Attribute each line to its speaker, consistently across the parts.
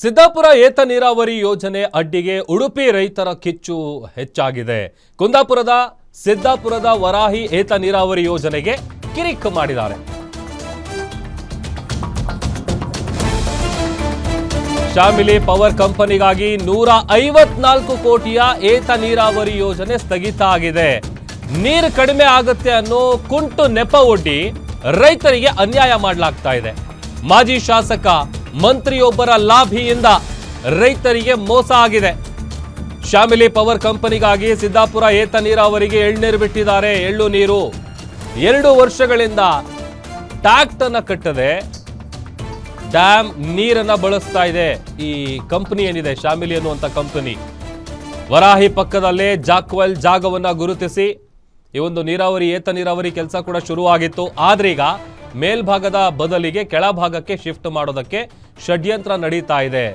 Speaker 1: ಸಿದ್ದಾಪುರ ಏತ ನೀರಾವರಿ ಯೋಜನೆ ಅಡ್ಡಿಗೆ ಉಡುಪಿ ರೈತರ ಕಿಚ್ಚು ಹೆಚ್ಚಾಗಿದೆ. ಕುಂದಾಪುರದ, ಸಿದ್ದಾಪುರದ ವರಾಹಿ ಏತ ನೀರಾವರಿ ಯೋಜನೆಗೆ ಕಿರಿಕ್ ಮಾಡಿದ್ದಾರೆ. ಶಾಮಿಲಿ ಪವರ್ ಕಂಪನಿಗಾಗಿ ನೂರ ಐವತ್ನಾಲ್ಕು ಕೋಟಿಯ ಏತ ನೀರಾವರಿ ಯೋಜನೆ ಸ್ಥಗಿತ ಆಗಿದೆ. ನೀರು ಕಡಿಮೆ ಆಗುತ್ತೆ ಅನ್ನೋ ಕುಂಟು ನೆಪ ಒಡ್ಡಿ ರೈತರಿಗೆ ಅನ್ಯಾಯ ಮಾಡಲಾಗ್ತಾ ಇದೆ. ಮಾಜಿ ಶಾಸಕ ಮಂತ್ರಿಯೊಬ್ಬರ ಲಾಭಿಯಿಂದ ರೈತರಿಗೆ ಮೋಸ ಆಗಿದೆ. ಶಾಮಿಲಿ ಪವರ್ ಕಂಪನಿಗಾಗಿ ಸಿದ್ದಾಪುರ ಏತ ನೀರಾವರಿಗೆ ಎಳ್ನೀರು ಬಿಟ್ಟಿದ್ದಾರೆ. ಎಳ್ಳು ನೀರು ಎರಡು ವರ್ಷಗಳಿಂದ ಟ್ಯಾಕ್ಟ್ ಅನ್ನ ಕಟ್ಟದೆ ಡ್ಯಾಮ್ ನೀರನ್ನ ಬಳಸ್ತಾ ಇದೆ. ಈ ಕಂಪನಿ ಏನಿದೆ? ಶಾಮಿಲಿ ಅನ್ನುವಂಥ ಕಂಪನಿ. ವರಾಹಿ ಪಕ್ಕದಲ್ಲೇ ಜಾಕ್ವೆಲ್ ಜಾಗವನ್ನ ಗುರುತಿಸಿ ಈ ಒಂದು ನೀರಾವರಿ, ಏತ ನೀರಾವರಿ ಕೆಲಸ ಕೂಡ ಶುರುವಾಗಿತ್ತು. ಆದ್ರೀಗ ಮೇಲ್ಭಾಗದ ಬದಲಿಗೆ ಕೆಳಭಾಗಕ್ಕೆ ಶಿಫ್ಟ್ ಮಾಡೋದಕ್ಕೆ ಷಡ್ಯಂತ್ರ ನಡೀತಾ ಇದೆ.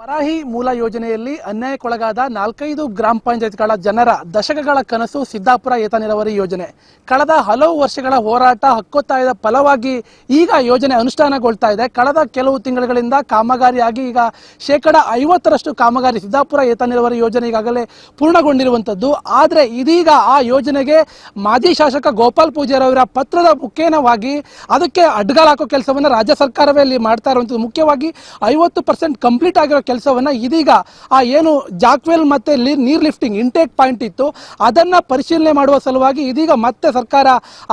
Speaker 2: ವರಾಹಿ ಮೂಲ ಯೋಜನೆಯಲ್ಲಿ ಅನ್ಯಾಯಕ್ಕೊಳಗಾದ ನಾಲ್ಕೈದು ಗ್ರಾಮ ಪಂಚಾಯತ್ಗಳ ಜನರ ದಶಕಗಳ ಕನಸು ಸಿದ್ದಾಪುರ ಏತ ನೀರಾವರಿ ಯೋಜನೆ. ಕಳೆದ ಹಲವು ವರ್ಷಗಳ ಹೋರಾಟ ಹಕ್ಕೊತ್ತಾಯದ ಫಲವಾಗಿ ಈಗ ಯೋಜನೆ ಅನುಷ್ಠಾನಗೊಳ್ತಾ ಇದೆ. ಕಳೆದ ಕೆಲವು ತಿಂಗಳುಗಳಿಂದ ಕಾಮಗಾರಿಯಾಗಿ ಈಗ ಶೇಕಡ ಐವತ್ತರಷ್ಟು ಕಾಮಗಾರಿ ಸಿದ್ದಾಪುರ ಏತ ನೀರಾವರಿ ಯೋಜನೆ ಈಗಾಗಲೇ ಪೂರ್ಣಗೊಂಡಿರುವಂಥದ್ದು. ಆದರೆ ಇದೀಗ ಆ ಯೋಜನೆಗೆ ಮಾಜಿ ಶಾಸಕ ಗೋಪಾಲ್ ಪೂಜಾರವರ ಪತ್ರದ ಮುಖೇನವಾಗಿ ಅದಕ್ಕೆ ಅಡ್ಗಾಲ್ ಹಾಕೋ ಕೆಲಸವನ್ನು ರಾಜ್ಯ ಸರ್ಕಾರವೇ ಇಲ್ಲಿ ಮಾಡ್ತಾ ಇರುವಂಥದ್ದು. ಮುಖ್ಯವಾಗಿ ಐವತ್ತು ಪರ್ಸೆಂಟ್ ಕಂಪ್ಲೀಟ್ ಆಗಿರೋ ಕೆಲಸವನ್ನ ಇದೀಗ ಆ ಏನು ಜಾಕ್ವೆಲ್ ಮತ್ತೆ ನೀರ್ ಲಿಫ್ಟಿಂಗ್ ಇಂಟೇಕ್ ಪಾಯಿಂಟ್ ಇತ್ತು, ಅದನ್ನ ಪರಿಶೀಲನೆ ಮಾಡುವ ಸಲುವಾಗಿ ಇದೀಗ ಮತ್ತೆ ಸರ್ಕಾರ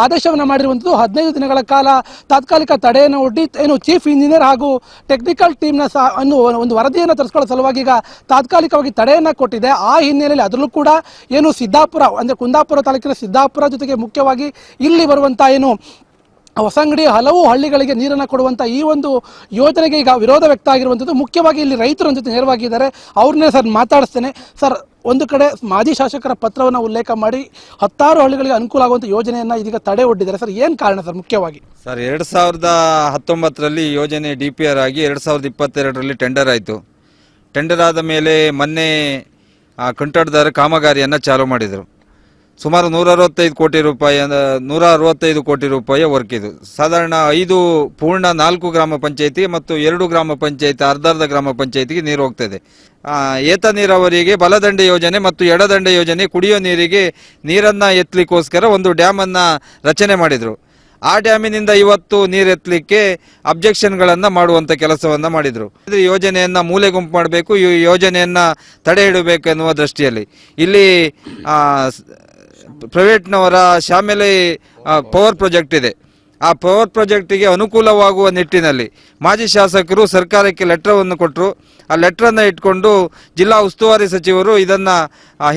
Speaker 2: ಆದೇಶವನ್ನ ಮಾಡಿರುವಂಥದ್ದು ಹದಿನೈದು ದಿನಗಳ ಕಾಲ ತಾತ್ಕಾಲಿಕ ತಡೆಯನ್ನು ಒಡ್ಡಿ ಏನು ಚೀಫ್ ಇಂಜಿನಿಯರ್ ಹಾಗೂ ಟೆಕ್ನಿಕಲ್ ಟೀಮ್ನ ಸಹ ಅನ್ನು ಒಂದು ವರದಿಯನ್ನು ತರಿಸ್ಕೊಳ್ಳೋ ಸಲುವಾಗಿ ಈಗ ತಾತ್ಕಾಲಿಕವಾಗಿ ತಡೆಯನ್ನ ಕೊಟ್ಟಿದೆ. ಆ ಹಿನ್ನೆಲೆಯಲ್ಲಿ ಅದರಲ್ಲೂ ಕೂಡ ಏನು ಸಿದ್ದಾಪುರ, ಅಂದ್ರೆ ಕುಂದಾಪುರ ತಾಲೂಕಿನ ಸಿದ್ದಾಪುರ ಜೊತೆಗೆ ಮುಖ್ಯವಾಗಿ ಇಲ್ಲಿ ಬರುವಂತ ಏನು ಹೊಸಂಗಡಿ ಹಲವು ಹಳ್ಳಿಗಳಿಗೆ ನೀರನ್ನು ಕೊಡುವಂಥ ಈ ಒಂದು ಯೋಜನೆಗೆ ಈಗ ವಿರೋಧ ವ್ಯಕ್ತ ಆಗಿರುವಂಥದ್ದು ಮುಖ್ಯವಾಗಿ ಇಲ್ಲಿ ರೈತರ ಜೊತೆ ನೇರವಾಗಿದ್ದಾರೆ. ಅವ್ರನ್ನೇ ಸರ್ ಮಾತಾಡಿಸ್ತೇನೆ. ಸರ್, ಒಂದು ಕಡೆ ಮಾಜಿ ಶಾಸಕರ ಪತ್ರವನ್ನು ಉಲ್ಲೇಖ ಮಾಡಿ ಹತ್ತಾರು ಹಳ್ಳಿಗಳಿಗೆ ಅನುಕೂಲ ಆಗುವಂಥ ಯೋಜನೆಯನ್ನು ಇದೀಗ ತಡೆ ಒಡ್ಡಿದ್ದಾರೆ. ಸರ್, ಏನು ಕಾರಣ ಸರ್ ಮುಖ್ಯವಾಗಿ?
Speaker 3: ಸರ್, ಎರಡು ಸಾವಿರದ ಹತ್ತೊಂಬತ್ತರಲ್ಲಿ ಯೋಜನೆ ಡಿ ಪಿ ಆರ್ ಆಗಿ ಎರಡು ಸಾವಿರದ ಇಪ್ಪತ್ತೆರಡರಲ್ಲಿ ಟೆಂಡರ್ ಆಯಿತು. ಟೆಂಡರ್ ಆದ ಮೇಲೆ ಮೊನ್ನೆ ಆ ಕಂಟಾಟದಾರ ಕಾಮಗಾರಿಯನ್ನು ಚಾಲೂ ಮಾಡಿದರು. ಸುಮಾರು ನೂರ ಅರವತ್ತೈದು ಕೋಟಿ ರೂಪಾಯಿ ನೂರ ಅರವತ್ತೈದು ಕೋಟಿ ರೂಪಾಯಿ ವರ್ಕ್ ಇದು. ಸಾಧಾರಣ ಐದು ಪೂರ್ಣ ನಾಲ್ಕು ಗ್ರಾಮ ಪಂಚಾಯಿತಿ ಮತ್ತು ಎರಡು ಗ್ರಾಮ ಪಂಚಾಯಿತಿ, ಅರ್ಧ ಅರ್ಧ ಗ್ರಾಮ ಪಂಚಾಯಿತಿಗೆ ನೀರು ಹೋಗ್ತದೆ. ಏತ ನೀರಾವರಿಗೆ ಬಲದಂಡೆ ಯೋಜನೆ ಮತ್ತು ಎಡದಂಡೆ ಯೋಜನೆ ಕುಡಿಯೋ ನೀರಿಗೆ ನೀರನ್ನ ಎತ್ತಲಿಕ್ಕೋಸ್ಕರ ಒಂದು ಡ್ಯಾಮನ್ನು ರಚನೆ ಮಾಡಿದರು. ಆ ಡ್ಯಾಮಿನಿಂದ ಇವತ್ತು ನೀರು ಎತ್ತಲಿಕ್ಕೆ ಅಬ್ಜೆಕ್ಷನ್ಗಳನ್ನು ಮಾಡುವಂತ ಕೆಲಸವನ್ನ ಮಾಡಿದ್ರು. ಇದು ಯೋಜನೆಯನ್ನ ಮೂಲೆ ಗುಂಪು ಮಾಡಬೇಕು, ಈ ಯೋಜನೆಯನ್ನ ತಡೆ ಹಿಡಬೇಕು ಎನ್ನುವ ದೃಷ್ಟಿಯಲ್ಲಿ. ಇಲ್ಲಿ ಪ್ರೈವೇಟ್ನವರ ಶಾಮಿಲಿ ಪವರ್ ಪ್ರಾಜೆಕ್ಟ್ ಇದೆ. ಆ ಪವರ್ ಪ್ರಾಜೆಕ್ಟಿಗೆ ಅನುಕೂಲವಾಗುವ ನಿಟ್ಟಿನಲ್ಲಿ ಮಾಜಿ ಶಾಸಕರು ಸರ್ಕಾರಕ್ಕೆ ಲೆಟ್ರವನ್ನು ಕೊಟ್ಟರು. ಆ ಲೆಟ್ರನ್ನು ಇಟ್ಕೊಂಡು ಜಿಲ್ಲಾ ಉಸ್ತುವಾರಿ ಸಚಿವರು ಇದನ್ನು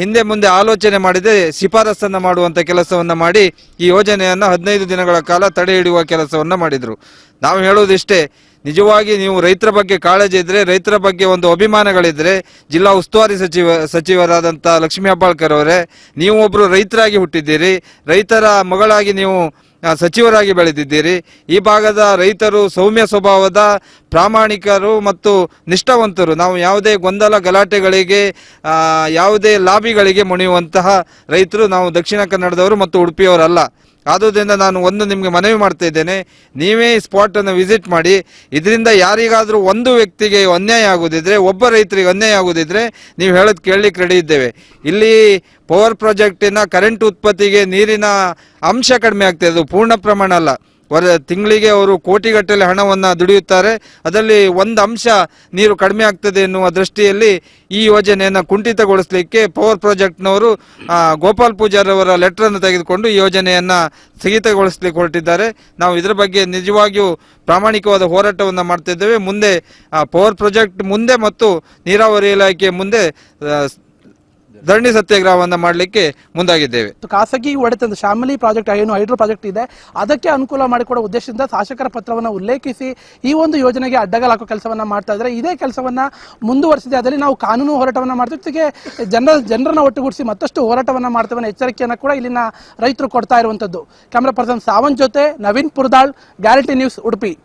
Speaker 3: ಹಿಂದೆ ಮುಂದೆ ಆಲೋಚನೆ ಮಾಡಿದೆ ಶಿಫಾರಸನ್ನು ಮಾಡುವಂಥ ಕೆಲಸವನ್ನು ಮಾಡಿ, ಈ ಯೋಜನೆಯನ್ನು ಹದಿನೈದು ದಿನಗಳ ಕಾಲ ತಡೆ ಹಿಡಿಯುವ ಕೆಲಸವನ್ನು ಮಾಡಿದರು. ನಾವು ಹೇಳುವುದಿಷ್ಟೇ, ನಿಜವಾಗಿ ನೀವು ರೈತರ ಬಗ್ಗೆ ಕಾಳಜಿ ಇದ್ದರೆ ರೈತರ ಬಗ್ಗೆ ಒಂದು ಅಭಿಮಾನಗಳಿದ್ದರೆ ಜಿಲ್ಲಾ ಉಸ್ತುವಾರಿ ಸಚಿವ ಸಚಿವರಾದಂಥ ಲಕ್ಷ್ಮೀ ಹೆಬ್ಬಾಳ್ಕರ್ ಅವರೇ, ನೀವು ಒಬ್ಬರು ರೈತರಾಗಿ ಹುಟ್ಟಿದ್ದೀರಿ, ರೈತರ ಮಗಳಾಗಿ ನೀವು ಸಚಿವರಾಗಿ ಬೆಳೆದಿದ್ದೀರಿ. ಈ ಭಾಗದ ರೈತರು ಸೌಮ್ಯ ಸ್ವಭಾವದ, ಪ್ರಾಮಾಣಿಕರು ಮತ್ತು ನಿಷ್ಠಾವಂತರು. ನಾವು ಯಾವುದೇ ಗೊಂದಲ ಗಲಾಟೆಗಳಿಗೆ ಯಾವುದೇ ಲಾಬಿಗಳಿಗೆ ಮುಣಿಯುವಂತಹ ರೈತರು ನಾವು ದಕ್ಷಿಣ ಕನ್ನಡದವರು ಮತ್ತು ಉಡುಪಿಯವರಲ್ಲ. ಆದುದರಿಂದ ನಾನು ಒಂದು ನಿಮಗೆ ಮನವಿ ಮಾಡ್ತಾ ಇದ್ದೇನೆ, ನೀವೇ ಈ ಸ್ಪಾಟನ್ನು ವಿಸಿಟ್ ಮಾಡಿ, ಇದರಿಂದ ಯಾರಿಗಾದರೂ ಒಂದು ವ್ಯಕ್ತಿಗೆ ಅನ್ಯಾಯ ಆಗೋದಿದ್ರೆ, ಒಬ್ಬ ರೈತರಿಗೆ ಅನ್ಯಾಯ ಆಗೋದಿದ್ರೆ, ನೀವು ಹೇಳೋದು ಕೇಳಲಿಕ್ಕೆ ರೆಡಿ ಇದ್ದೇವೆ. ಇಲ್ಲಿ ಪವರ್ ಪ್ರಾಜೆಕ್ಟಿನ ಕರೆಂಟ್ ಉತ್ಪತ್ತಿಗೆ ನೀರಿನ ಅಂಶ ಕಡಿಮೆ ಆಗ್ತದೆ ಅದು ಪೂರ್ಣ ಪ್ರಮಾಣ ಅಲ್ಲ. ತಿಂಗಳಿಗೆ ಅವರು ಕೋಟಿಗಟ್ಟಲೆ ಹಣವನ್ನು ದುಡಿಯುತ್ತಾರೆ. ಅದರಲ್ಲಿ ಒಂದು ಅಂಶ ನೀರು ಕಡಿಮೆ ಆಗ್ತದೆ ಎನ್ನುವ ದೃಷ್ಟಿಯಲ್ಲಿ ಈ ಯೋಜನೆಯನ್ನು ಕುಂಠಿತಗೊಳಿಸಲಿಕ್ಕೆ ಪವರ್ ಪ್ರಾಜೆಕ್ಟ್ನವರು ಗೋಪಾಲ್ ಪೂಜಾರ್ ಅವರ ಲೆಟರನ್ನು ತೆಗೆದುಕೊಂಡು ಈ ಯೋಜನೆಯನ್ನು ಸ್ಥಗಿತಗೊಳಿಸಲಿಕ್ಕೆ ಹೊರಟಿದ್ದಾರೆ. ನಾವು ಇದರ ಬಗ್ಗೆ ನಿಜವಾಗಿಯೂ ಪ್ರಾಮಾಣಿಕವಾದ ಹೋರಾಟವನ್ನು ಮಾಡ್ತಿದ್ದೇವೆ. ಮುಂದೆ ಪವರ್ ಪ್ರಾಜೆಕ್ಟ್ ಮುಂದೆ ಮತ್ತು ನೀರಾವರಿ ಇಲಾಖೆ ಮುಂದೆ ಧರಣಿ ಸತ್ಯಾಗ್ರಹವನ್ನು ಮಾಡಲಿಕ್ಕೆ ಮುಂದಾಗಿದ್ದೇವೆ.
Speaker 2: ಖಾಸಗಿ ಒಡೆತದ ಶಾಮಲಿ ಪ್ರಾಜೆಕ್ಟ್, ಏನು ಹೈಡ್ರೋ ಪ್ರಾಜೆಕ್ಟ್ ಇದೆ, ಅದಕ್ಕೆ ಅನುಕೂಲ ಮಾಡಿಕೊಡೋ ಉದ್ದೇಶದಿಂದ ಶಾಸಕರ ಪತ್ರವನ್ನು ಉಲ್ಲೇಖಿಸಿ ಈ ಒಂದು ಯೋಜನೆಗೆ ಅಡ್ಡಗಾಲ್ ಹಾಕೋ ಕೆಲಸವನ್ನ ಮಾಡ್ತಾ ಇದ್ದಾರೆ. ಇದೇ ಕೆಲಸವನ್ನ ಮುಂದುವರಿಸಿದೆ. ಅದರಲ್ಲಿ ನಾವು ಕಾನೂನು ಹೋರಾಟವನ್ನ ಮಾಡ್ತೀವಿ. ಜನರ, ಜನರನ್ನ ಒಟ್ಟುಗೂಡಿಸಿ ಮತ್ತಷ್ಟು ಹೋರಾಟವನ್ನ ಮಾಡ್ತೇವೆ ಎಚ್ಚರಿಕೆಯನ್ನ ಕೂಡ ಇಲ್ಲಿನ ರೈತರು ಕೊಡ್ತಾ ಇರುವಂತದ್ದು ಕ್ಯಾಮರಾ ಪರ್ಸನ್ ಸಾವಂತ್ ಜೊತೆ ನವೀನ್ ಪುರ್ದಾಳ್, ಗ್ಯಾರಂಟಿ ನ್ಯೂಸ್ ಉಡುಪಿ.